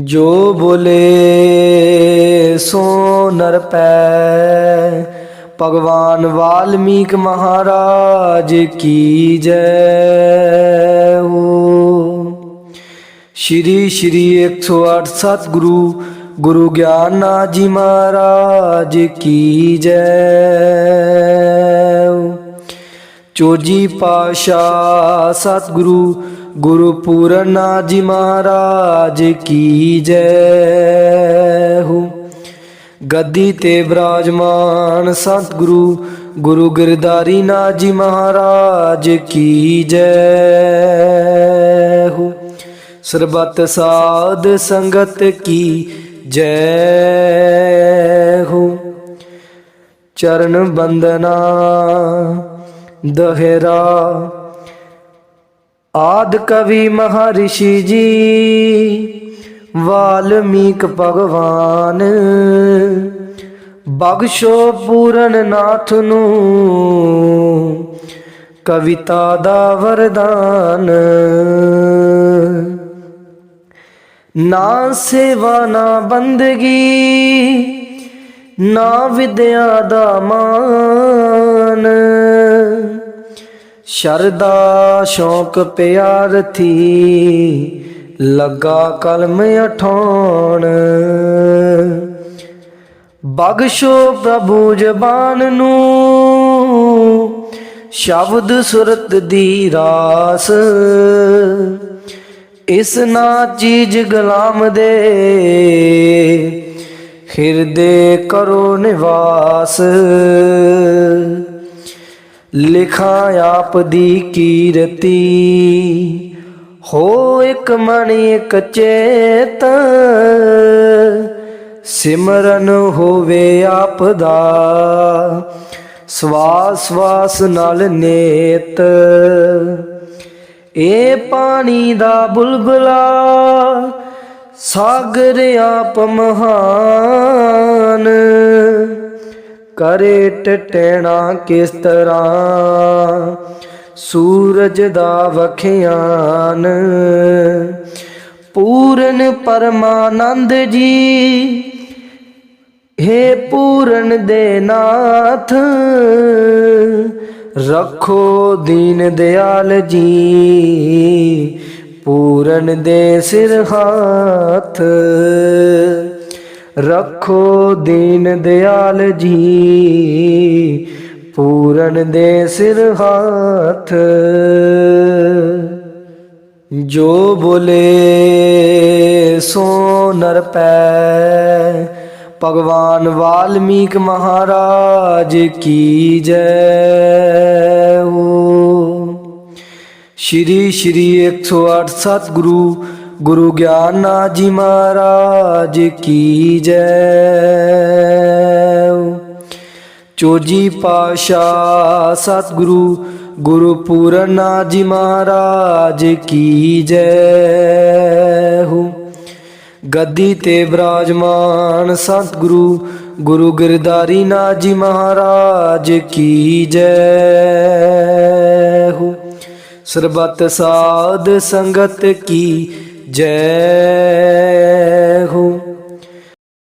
ਜੋ ਬੋਲੇ ਸੋ ਨਰ ਪੈ। ਭਗਵਾਨ ਵਾਲਮੀਕ ਮਹਾਰਾਜ ਕੀ ਜੈ ਹੋ ਸ਼੍ਰੀ ਸ਼੍ਰੀ 108 ਸਤਿਗੁਰੂ ਗੁਰੂ ਗਿਆਨਨਾਥ ਜੀ ਮਹਾਰਾਜ ਕੀ ਜੈ ਚੋਜੀ ਪਾਸ਼ਾ ਸਤਿਗੁਰੂ ਗੁਰੂ ਪੂਰਨਨਾਥ ਜੀ ਮਹਾਰਾਜ ਕੀ ਜੈ ਹੋ। ਗੱਦੀ ਤੇ ਬਿਰਾਜਮਾਨ ਸਤਿਗੁਰੂ ਗੁਰੂ ਗਿਰਦਾਰੀ ਨਾਥ ਜੀ ਮਹਾਰਾਜ ਕੀ ਜੈ ਹੋ। ਸਰਬਤ ਸਾਧ ਸੰਗਤ ਕੀ ਜੈ ਹੋ। ਚਰਨ ਬੰਦਨਾ ਦਹਿਰਾ ਆਦ ਕਵੀ ਮਹਰਿਸ਼ੀ ਜੀ, ਵਾਲਮੀਕ ਭਗਵਾਨ। ਬਖਸ਼ੋ ਪੂਰਨ ਨਾਥ ਨੂੰ, ਕਵਿਤਾ ਦਾ ਵਰਦਾਨ। ਨਾ ਸੇਵਾ, ਨਾ ਬੰਦਗੀ, ਨਾ ਵਿਦਿਆ ਦਾ ਮਾਨ। ਸ਼ਰਦਾ ਸ਼ੌਕ ਪਿਆਰ ਥੀ, ਲੱਗਾ ਕਲਮ ਅਠਾਉਣ। ਬਖਸ਼ੋ ਪ੍ਰਭੂ ਜ਼ਬਾਨ ਨੂੰ, ਸ਼ਬਦ ਸੁਰਤ ਦੀ ਰਾਸ। ਇਸ ਨਾ ਚੀਜ਼ ਗੁਲਾਮ ਦੇ, ਹਿਰਦੇ ਕਰੋ ਨਿਵਾਸ। ਲਿਖਾਂ ਆਪ ਦੀ ਕੀਰਤੀ। ਹੋ ਇੱਕ ਮਨ ਇੱਕ ਚੇਤ, ਸਿਮਰਨ ਹੋਵੇ ਆਪ ਦਾ। ਸਵਾਸ ਸਵਾਸ ਨਾਲ ਨੇਤ, ਏ ਪਾਣੀ ਦਾ ਬੁਲਬੁਲਾ, ਸਾਗਰ ਆਪ ਮਹਾਨ। ਕਰੇ ਟਟਣਾ ਕਿਸ ਤਰ੍ਹਾਂ? ਸੂਰਜ ਦਾ ਵਖਿਆਨ। ਪੂਰਨ ਪਰਮਾਨੰਦ ਜੀ, ਹੇ ਪੂਰਨ ਦੇ ਨਾਥ, ਰੱਖੋ ਦੀਨ ਦਿਆਲ ਜੀ, ਪੂਰਨ ਦੇ ਸਿਰ ਹੱਥ। ਰੱਖੋ ਦੀਨ ਦਿਆਲ ਜੀ, ਪੂਰਨ ਦੇ ਸਿਰ ਹੱਥ। ਜੋ ਬੋਲੇ ਸੋ ਨਰ ਪੈ, ਭਗਵਾਨ ਵਾਲਮੀਕ ਮਹਾਰਾਜ ਕੀ ਜੈ ਹੋ ਸ਼੍ਰੀ ਸ਼੍ਰੀ 108 ਸਤਿਗੁਰੂ ਗੁਰੂ ਗਿਆਨਨਾਥ ਜੀ ਮਹਾਰਾਜ ਕੀ ਜੈ। ਹੋ ਚੋਜੀ ਪਾਸ਼ਾ ਸਤਿਗੁਰੂ ਗੁਰੂ ਪੂਰਨਨਾਥ ਜੀ ਮਹਾਰਾਜ ਕੀ ਜੈ। ਹੋ ਗੱਦੀ ਤੇ ਬਿਰਾਜਮਾਨ ਸਤਿਗੁਰੂ ਗੁਰੂ ਗਿਰਦਾਰੀ ਨਾਥ ਜੀ ਮਹਾਰਾਜ ਕੀ ਜੈ। ਹੋ ਸਰਬਤ ਸਾਧ ਸੰਗਤ ਕੀ ਜੈ ਹੋ।